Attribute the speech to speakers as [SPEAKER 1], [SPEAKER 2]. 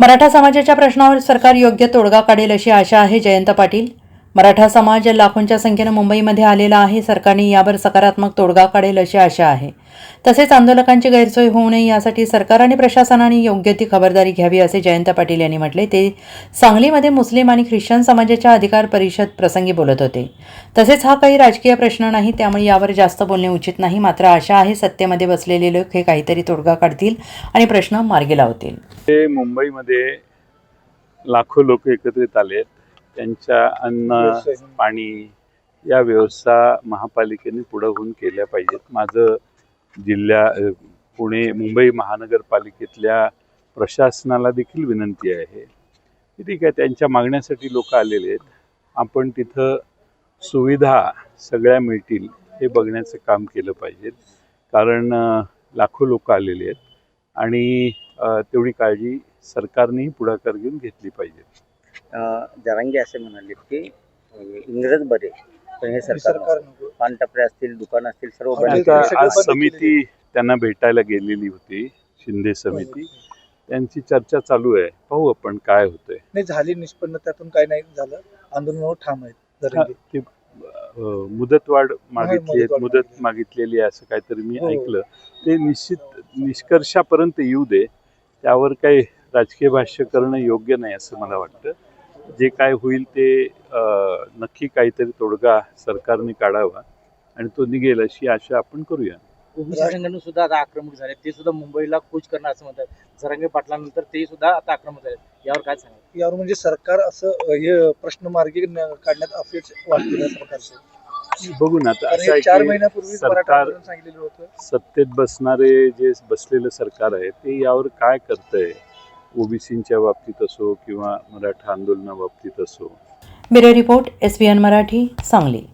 [SPEAKER 1] मराठा समाजाच्या प्रश्नावर सरकार योग्य तोडगा काढेल अशी आशा आहे जयंत पाटील. मराठा समाज लाखोंच्या संख्येनं मुंबईमध्ये आलेला आहे. सरकारने यावर सकारात्मक तोडगा काढेल अशी आशा आहे. तसेच आंदोलकांची गैरसोय होऊ नये यासाठी सरकार आणि प्रशासनाने योग्य ती खबरदारी घ्यावी असे जयंत पाटील यांनी म्हटले. ते सांगलीमध्ये मुस्लिम आणि ख्रिश्चन समाजाच्या अधिकार परिषद प्रसंगी बोलत होते. तसेच हा काही राजकीय प्रश्न नाही त्यामुळे यावर जास्त बोलणे उचित नाही. मात्र आशा आहे सत्तेमध्ये बसलेले लोक हे काहीतरी तोडगा काढतील आणि प्रश्न मार्गी लावतील.
[SPEAKER 2] ते मुंबईमध्ये लाखो लोक एकत्रित आलेत त्यांच्या अन्न पाणी या व्यवस्था महापालिकेने पुढं होऊन केल्या पाहिजेत. माझं जिल्ह्या पुणे मुंबई महानगरपालिकेतल्या प्रशासनाला देखील विनंती आहे. की ठीक आहे त्यांच्या मागण्यासाठी लोक आलेले आहेत. आपण तिथं सुविधा सगळ्या मिळतील हे बघण्याचं काम केलं पाहिजे कारण लाखो लोक आलेले आहेत. आणि तेवढी काळजी सरकारनेही पुढाकार घेऊन घेतली पाहिजे.
[SPEAKER 3] जरांगे असे म्हणाले की अं, इंग्रज बरे पण हे सरकार. पानटपरे असतील दुकान असतील सर्व.
[SPEAKER 2] आज समिती त्यांना भेटायला गेलेली होती शिंदे समिती. त्यांची चर्चा चालू आहे. पाहू आपण काय होतंय.
[SPEAKER 4] नाही झाली निष्पन्न त्यातून काही नाही झालं. आंदोलनावर ठाम आहेत
[SPEAKER 2] मुदतवाढ मागितली
[SPEAKER 4] मुदतवाढ
[SPEAKER 2] मुदत
[SPEAKER 4] मागितली.
[SPEAKER 2] मागितलेली आहे असं काहीतरी मी
[SPEAKER 4] हो.
[SPEAKER 2] ऐकलं. ते निश्चित निष्कर्षापर्यंत येऊ दे. त्यावर काही राजकीय भाष्य करणं योग्य नाही असं मला वाटतं. जे काय होईल ते नक्की काहीतरी तोडगा सरकारने काढावा आणि तो निघेल अशी आशा आपण करूया.
[SPEAKER 5] ओबीसी संघटना सुद्धा आता आक्रमक झाले ते सुद्धा मुंबईला कूच करणार असं म्हणतात. झरंगे पाटलानंतर ते सुद्धा आता आक्रमक झाले यावर काय सांगा
[SPEAKER 4] यावर म्हणजे सरकार असं हे प्रश्न मार्गी काढण्यात अपेक्ष वाटते सरकारचे.
[SPEAKER 2] बघू ना आता असं
[SPEAKER 4] हे चार
[SPEAKER 2] आहे
[SPEAKER 4] महिन्यापूर्वी
[SPEAKER 2] सरकार
[SPEAKER 4] आंदोलन सांगितलेलं होतं.
[SPEAKER 2] सत्तेत बसणारे जे बसलेलं सरकार आहे ते यावर काय करतंय? ओबीसीच्या बाबतीत असो किंवा मराठा आंदोलनाबाबतीत असो.
[SPEAKER 1] Bureau report S Marathi Sangli.